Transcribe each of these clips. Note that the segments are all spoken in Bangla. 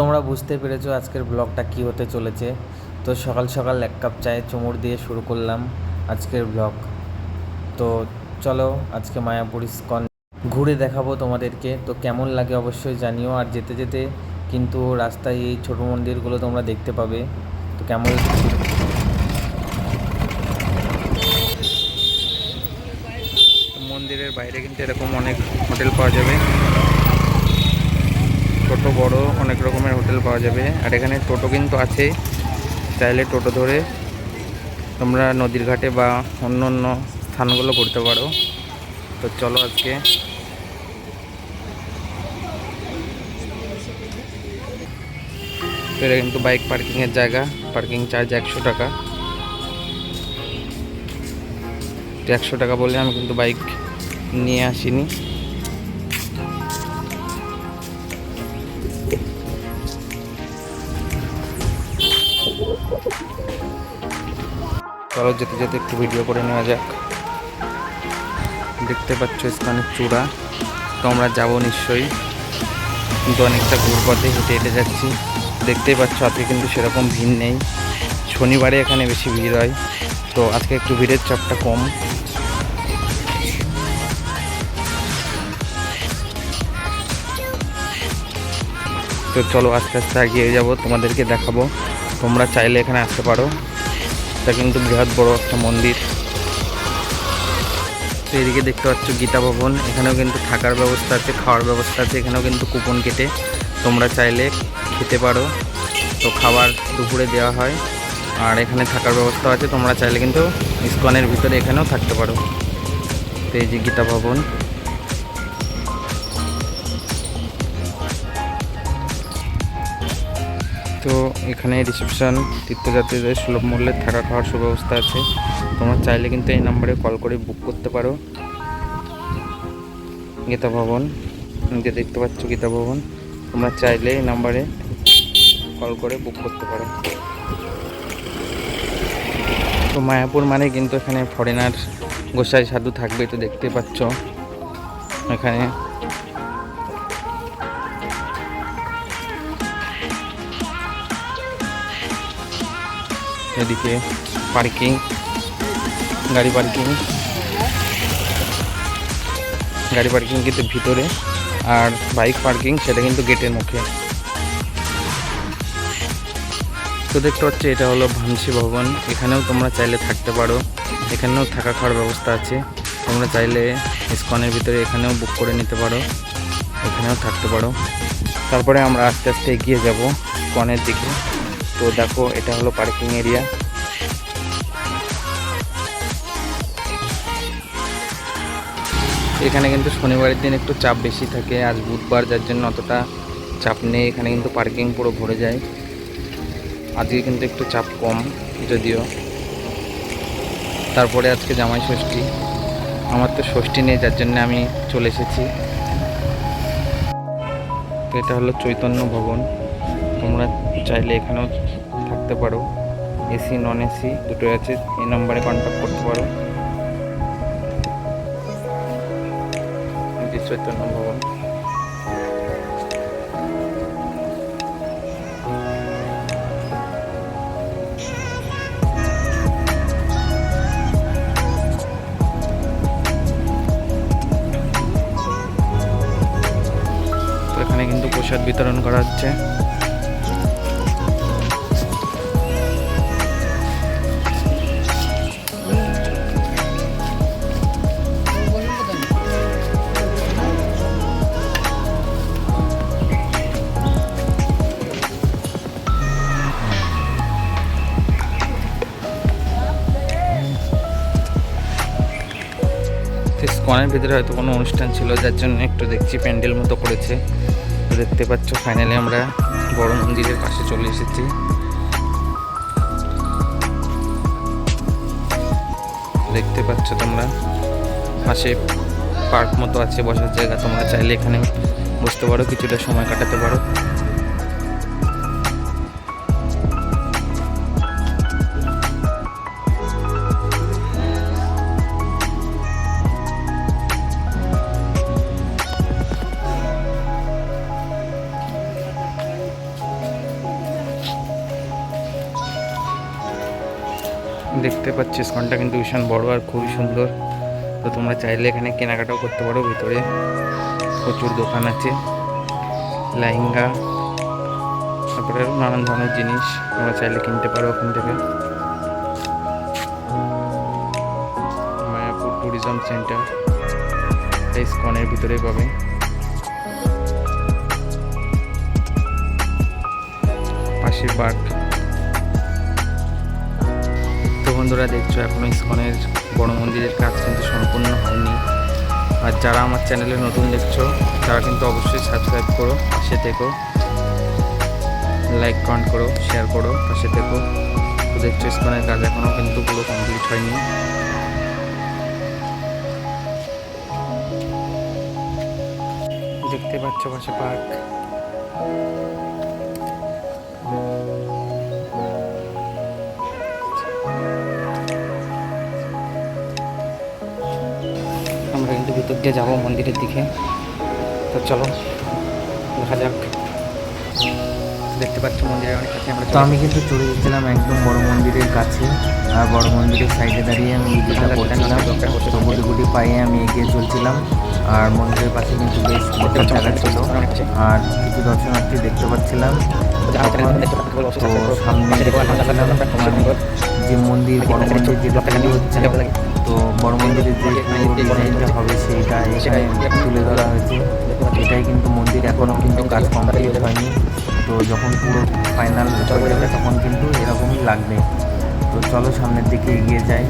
তোমরা বুঝতে পেরেছ আজকের ব্লগটা কি হতে চলেছে। তো সকাল সকাল এক কাপ চায়ে চুমুর দিয়ে শুরু করলাম আজকের ব্লগ। তো চলো আজকে মায়াপুর ইস্কন ঘুরে দেখাবো তোমাদেরকে। তো কেমন লাগে অবশ্যই জানিও। আর যেতে যেতে কিন্তু রাস্তায় এই ছোটো মন্দিরগুলো তোমরা দেখতে পাবে। তো কেমন মন্দিরের বাইরে কিন্তু এরকম অনেক হোটেল পাওয়া যাবে। ছোট, বড় অনেক রকমের হোটেল পাওয়া যাবে। আর এখানে টোটো কিন্তু আছে। চাইলে টোটো ধরে তোমরা নদীর ঘাটে বা অন্য অন্য স্থানগুলো করতে পারো। তো চলো আজকে। এটা কিন্তু বাইক পার্কিংয়ের জায়গা। পার্কিং চার্জ একশো টাকা। একশো টাকা বলে আমি কিন্তু বাইক নিয়ে আসিনি। চলো যেতে যেতে একটু ভিডিও করে নেওয়া যাক। দেখতে পাচ্ছ স্থানের চূড়া। তো আমরা যাব নিশ্চয়ই। কিন্তু অনেকটা ঘুরপথে হেঁটে হেঁটে যাচ্ছি। দেখতেই পাচ্ছ, আজকে কিন্তু সেরকম ভিড় নেই। শনিবারে এখানে বেশি ভিড় হয়। তো আজকে একটু ভিড়ের চাপটা কম। তো চলো আস্তে আস্তে এগিয়ে যাব, তোমাদেরকে দেখাবো। তোমরা চাইলে এখানে আসতে পারো। এটা কিন্তু বৃহৎ বড় একটা মন্দির। তো এদিকে দেখতে পাচ্ছ গীতা ভবন। এখানেও কিন্তু থাকার ব্যবস্থা আছে, খাওয়ার ব্যবস্থা আছে, এখানেও কিন্তু কুপন কেটে তোমরা চাইলে খেতে পারো। তো খাবার দুপুরে দেওয়া হয়। আর এখানে থাকার ব্যবস্থা আছে, তোমরা চাইলে কিন্তু ইস্কনের ভিতরে এখানেও থাকতে পারো। তো এই যে গীতা ভবন। তো এখানে রিসেপশন তীর্থযাত্রীদের সুলভ মূল্যে থাকা খাওয়ার সুব্যবস্থা আছে। তোমরা চাইলে কিন্তু এই নাম্বারে কল করে বুক করতে পারো। গীতা ভবন, যে দেখতে পাচ্ছ গীতা ভবন, তোমরা চাইলে এই নাম্বারে কল করে বুক করতে পারো। তো মায়াপুর মানে কিন্তু এখানে ফরেনার গোসাই সাধু থাকবে, তো দেখতে পাচ্ছ। এখানে এদিকে পার্কিং, গাড়ি পার্কিং। গাড়ি পার্কিং কিন্তু ভিতরে আর বাইক পার্কিং সেটা কিন্তু গেটের মুখে। তো দেখতে পাচ্ছি, এটা হলো ভানসি ভবন। এখানেও তোমরা চাইলে থাকতে পারো। এখানেও থাকা খাওয়ার ব্যবস্থা আছে। তোমরা চাইলে ইস্কনের ভিতরে এখানেও বুক করে নিতে পারো। এখানেও থাকতে পারো। তারপরে আমরা আস্তে আস্তে এগিয়ে যাব কনের দিকে। তো দেখো, এটা হলো পার্কিং এরিয়া এখানে কিন্তু শনিবারের দিন একটু চাপ বেশি থাকে, আজ বুধবার যার জন্য অতটা চাপ নেই, এখানে কিন্তু পার্কিং পুরো ভরে যায়। আজকে কিন্তু একটু চাপ কম, যদিও। তারপরে আজকে জামাই ষষ্ঠী। আমার তো ষষ্ঠী নেই, যার জন্য আমি চলে এসেছি। এটা হলো চৈতন্য ভবন। তোমরা চাইলে এখানেও থাকতে পারো। এসি নন এসি দুটোই আছে, এই নম্বরে কন্ট্যাক্ট করতে পারো। এখানে কিন্তু প্রসাদ বিতরণ করা হচ্ছে। স্কনের ভিতরে হয়তো কোনো অনুষ্ঠান ছিল, যার জন্য একটু দেখছি প্যান্ডেল মতো করেছে। দেখতে পাচ্ছ ফাইনালি আমরা বড় মন্দিরের পাশে চলে এসেছি। দেখতে পাচ্ছ তোমরা, পাশে পার্ক মতো আছে, বসার জায়গা, তোমরা চাইলে এখানে বসতে পারো, কিছুটা সময় কাটাতে পারো। দেখতে পাচ্ছি ইস্কনটা কিন্তু ভীষণ বড় আর খুবই সুন্দর। তো তোমরা চাইলে এখানে কেনাকাটাও করতে পারো, ভিতরে প্রচুর দোকান আছে। লেহেঙ্গা, তারপরে নানান ধরনের জিনিস তোমরা চাইলে কিনতে পারো ওখান থেকে। মায়াপুর ট্যুরিজম সেন্টার ইস্কনের ভিতরেই পাবে। পাশে পার্ক বন্ধুরা দেখছ, এখনও ইস্কনের বড় মন্দিরের কাজ কিন্তু সম্পূর্ণ হয়নি। আর যারা আমার চ্যানেলে নতুন দেখছ, তারা কিন্তু অবশ্যই সাবস্ক্রাইব করো, পাশে থেকো। লাইক কমেন্ট করো শেয়ার করো, পাশে থেকো। তো দেখছ, ইস্কনের কাজ এখনও কিন্তু পুরো কমপ্লিট হয়নি। দেখতে পাচ্ছ পাশে পার্ক আমরা দিয়ে যাব মন্দিরের দিকে। তো চলো দেখা যাক। দেখতে পাচ্ছ মন্দিরের অনেক কাছে আমরা তো আমি কিন্তু চলে গেছিলাম একদম বড় মন্দিরের কাছে আর বড় মন্দিরের সাইডে দাঁড়িয়ে আমি তো গুটি গুটি পায়ে আমি এগিয়ে চলছিলাম আর মন্দিরের পাশে কিন্তু বেশ একটা জায়গা ছিল। আর কিছু দর্শনার্থী দেখতে পাচ্ছিলাম। তো সামনে দেখতে পাচ্ছিলাম তোমার যে মন্দির বড় মন্দির যেটা তৈরি হচ্ছে তো বড় মন্দিরের যে ডিজাইনটা হবে সেইটা এখানে তুলে ধরা হয়েছে। এটাই কিন্তু মন্দির এখনও কিন্তু কাজ কমপ্লিট হয়নি। তো যখন পুরো ফাইনাল হয়ে যাবে তখন কিন্তু এরকমই লাগবে। তো চলো সামনের দিকে এগিয়ে যাই।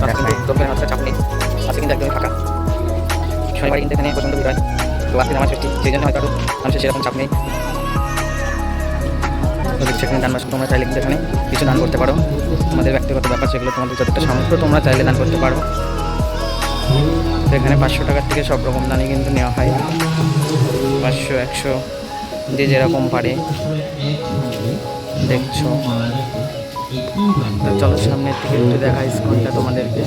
দেখাই। দোকানের মাত্রা চাপ নেই। আছে কিন্তু একদমই ফাঁকা। শনিবার কিন্তু এখানে পছন্দ ভিড় হয়। তো আজকে আমার ষষ্ঠী সেই জন্য হয়তো মানুষের সেরকম চাপ নেই। তো দেখছি এখানে দান তোমরা চাইলে কিন্তু এখানে কিছু দান করতে পারো। তোমাদের ব্যক্তিগত ব্যাপার সেগুলো তোমাদের যতটা সামর্থ্য তোমরা চাইলে দান করতে পারো। তো এখানে পাঁচশো টাকার থেকে সব রকম দানই কিন্তু নেওয়া হয়। পাঁচশো, একশো, যে যেরকম পারে। দেখছ। চলো সামনের থেকে একটু দেখা ইস্কনটা তোমাদেরকে।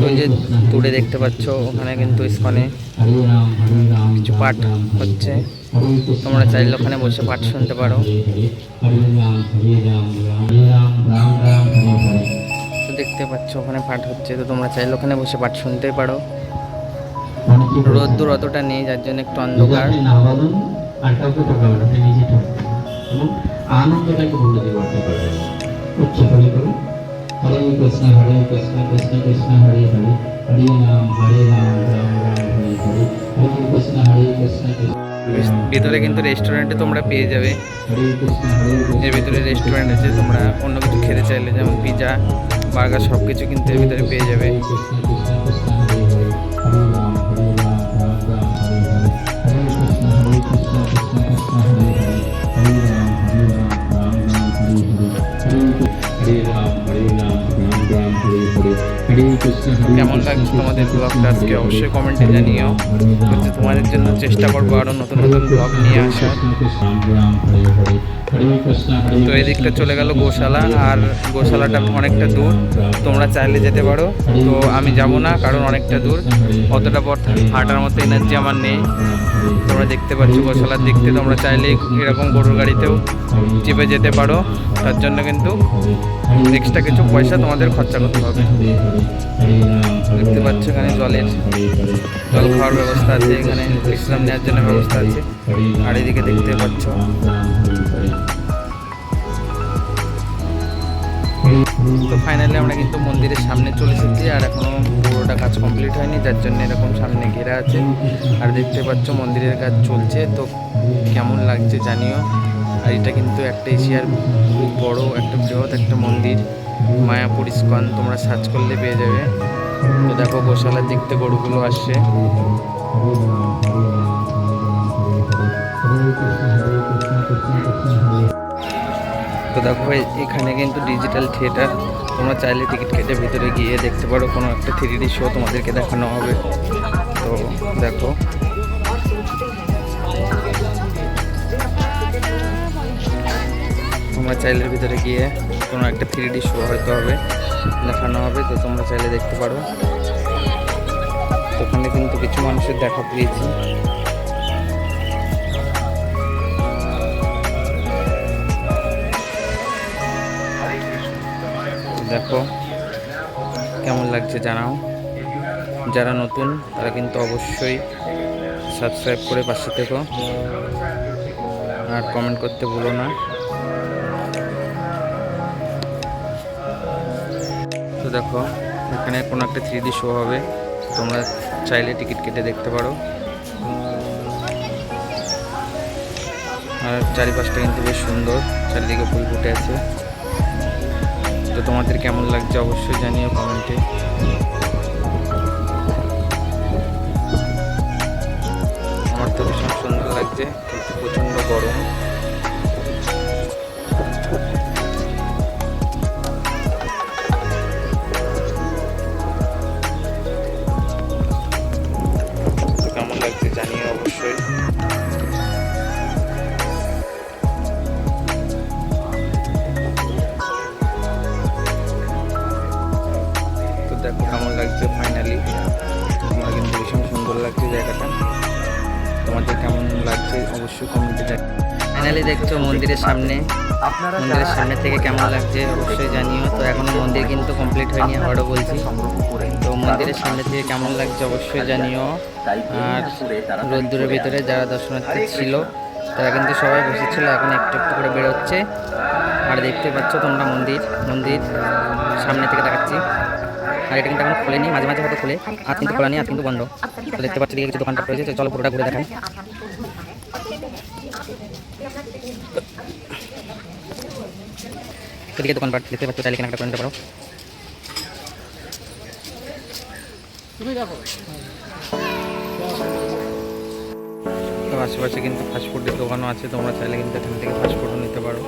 তো এই যে দূরে দেখতে পাচ্ছ, ওখানে কিন্তু ইস্কনে কিছু পাঠ হচ্ছে। তোমরা চাইলে ওখানে বসে পাঠ শুনতে পারো। দেখতে পাচ্ছ, ওখানে পাঠ হচ্ছে। তো তোমরা চাইলে ওখানে বসে পাঠ শুনতে পারো। রোদ্দুর অতটা নেই, যার জন্য একটু অন্ধকার। আনন্দটাকে ভুলে দিয়ে উচ্চ করে হরে কৃষ্ণ হরে কৃষ্ণ কৃষ্ণ কৃষ্ণ হরে হরে হরে রাম হরে রাম রাম রাম হরে হরে হরে কৃষ্ণ হরে কৃষ্ণ কৃষ্ণ ভিতরে কিন্তু রেস্টুরেন্টে তোমরা পেয়ে যাবে। এর ভিতরে রেস্টুরেন্ট আছে তোমরা অন্য কিছু খেতে চাইলে যেমন পিজা বার্গার সব কিছু কিন্তু এর ভিতরে পেয়ে যাবে। লাগছে তোমাদের ব্লগটা আজকে অবশ্যই কমেন্টে জানিও। হচ্ছে তোমাদের জন্য চেষ্টা করব আরও নতুন নতুন ব্লগ নিয়ে আসার। তো এদিকটা চলে গেল গোশালা, আর গোশালাটা অনেকটা দূর। তোমরা চাইলে যেতে পারো। তো আমি যাব না, কারণ অনেকটা দূর। অতটা পথ, হাঁটার মতো এনার্জি আমার নেই। তোমরা দেখতে পাচ্ছ গোশালার দেখতে তোমরা চাইলে এরকম গরুর গাড়িতেও চেপে যেতে পারো। তার জন্য কিন্তু এক্সট্রা কিছু পয়সা তোমাদের খরচা করতে হবে। দেখতে পাচ্ছ এখানে জলের, জল খাওয়ার ব্যবস্থা আছে, এখানে বিশ্রাম নেওয়ার জন্য ব্যবস্থা আছে। আর এদিকে দেখতে পাচ্ছ। তো ফাইনালি আমরা কিন্তু মন্দিরের সামনে চলে এসেছি আর এখনও পুরোটা কাজ কমপ্লিট হয়নি, যার জন্য এরকম সামনে ঘেরা আছে। আর দেখতে পাচ্ছ মন্দিরের কাজ চলছে, তো কেমন লাগছে জানিও। আর এটা কিন্তু একটা এশিয়ার খুব বড় একটা বৃহৎ একটা মন্দির। মায়াপুর ইস্কন, তোমরা সার্চ করলে পেয়ে যাবে। তো দেখো, গোশালার দিক থেকে গরুগুলো আসছে। তো দেখো এখানে কিন্তু ডিজিটাল থিয়েটার তোমরা চাইলে টিকিট কেটে ভিতরে গিয়ে দেখতে পারো, কোনো একটা থ্রি শো তোমাদেরকে দেখানো হবে। তো দেখো তোমরা চাইলের ভিতরে গিয়ে কোনো একটা থ্রি ডি শো হয়তো হবে, দেখানো হবে, তো তোমরা চাইলে দেখতে পারো। ওখানে কিন্তু কিছু মানুষের দেখা পেয়েছি। দেখো, কেমন লাগছে জানাও। যারা নতুন, তারা কিন্তু অবশ্যই সাবস্ক্রাইব করে পাশে থেকো। আর কমেন্ট করতে ভুলো না। দেখো, এখানে কোনো একটা থ্রি ডি শো হবে। তোমরা চাইলে টিকিট কেটে দেখতে পারো। আর চারিপাশটা কিন্তু বেশ সুন্দর, চারিদিকে ফুল ফুটে আছে। তো তোমাদের কেমন লাগছে অবশ্যই জানিও কমেন্টে। আমার তো ভীষণ সুন্দর লাগছে প্রচণ্ড গরম। ফাইনালি দেখছ মন্দিরের সামনে। মন্দিরের সামনে থেকে কেমন লাগছে অবশ্যই জানিও। তো এখনও মন্দির কিন্তু কমপ্লিট হয়নি, আবারও বলছি। তো মন্দিরের সামনে থেকে কেমন লাগছে অবশ্যই জানিও। আর রোদ্দুরের ভিতরে যারা দর্শনার্থী ছিল, তারা কিন্তু সবাই বসেছিল, এখন একটু একটু করে বেরোচ্ছে। আর দেখতে পাচ্ছ তোমরা মন্দির মন্দির সামনে থেকে দেখাচ্ছি। আর এটা কিন্তু এখন খুলেনি, মাঝে মাঝে হয়তো খুলে, আর কিন্তু খোলা নেই, আর কিন্তু বন্ধ। দেখতে পাচ্ছি কিছু দোকানপাট রয়েছে চলো পুরোটা ঘুরে দেখাই। এদিকে দোকানপাট দেখতে পাচ্ছ চাইলে কেনাকাটা করে নিতে পারো। তো আশেপাশে কিন্তু ফাস্টফুডের দোকানও আছে, তোমরা চাইলে কিন্তু এখান থেকে ফাস্টফুডও নিতে পারো।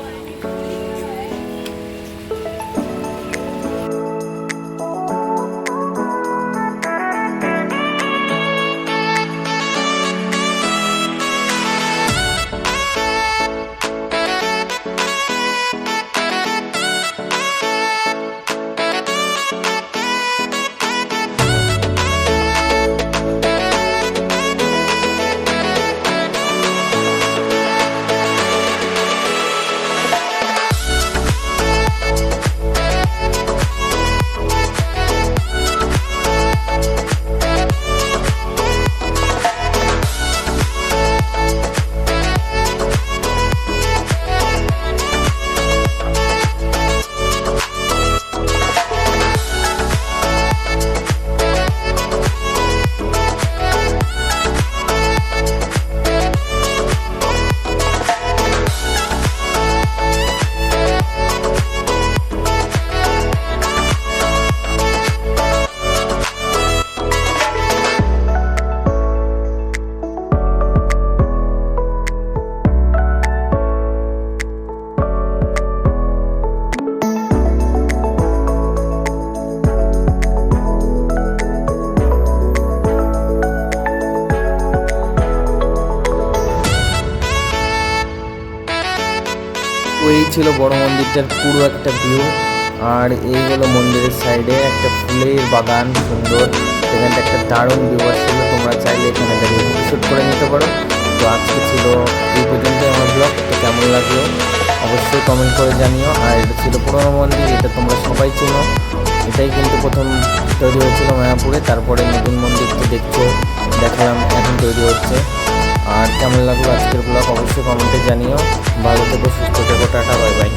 মন্দিরটার পুরো একটা ভিউ আর এই হলো মন্দিরের সাইডে একটা ফুলের বাগান, সুন্দর। এখানটা একটা দারুণ ভিউ আসছিল। তোমরা চাইলে এখানে দাঁড়িয়ে শ্যুট করে নিতে পারো। তো আজকে ছিল এই পর্যন্তই আমার ব্লগ তো কেমন লাগল? অবশ্যই কমেন্ট করে জানিও। আর এটা ছিল পুরোনো মন্দির, এটা তোমরা সবাই চেনো। এটাই কিন্তু প্রথম তৈরি হয়েছিল মায়াপুরে। তারপরে নতুন মন্দির তো দেখছ, দেখালাম, এখন তৈরি হচ্ছে। আর কেমন লাগল আজকের ব্লগ অবশ্যই কমেন্টে জানিও। ভালো থেকো, সুস্থ থেকো, টাটা, বাই বাই।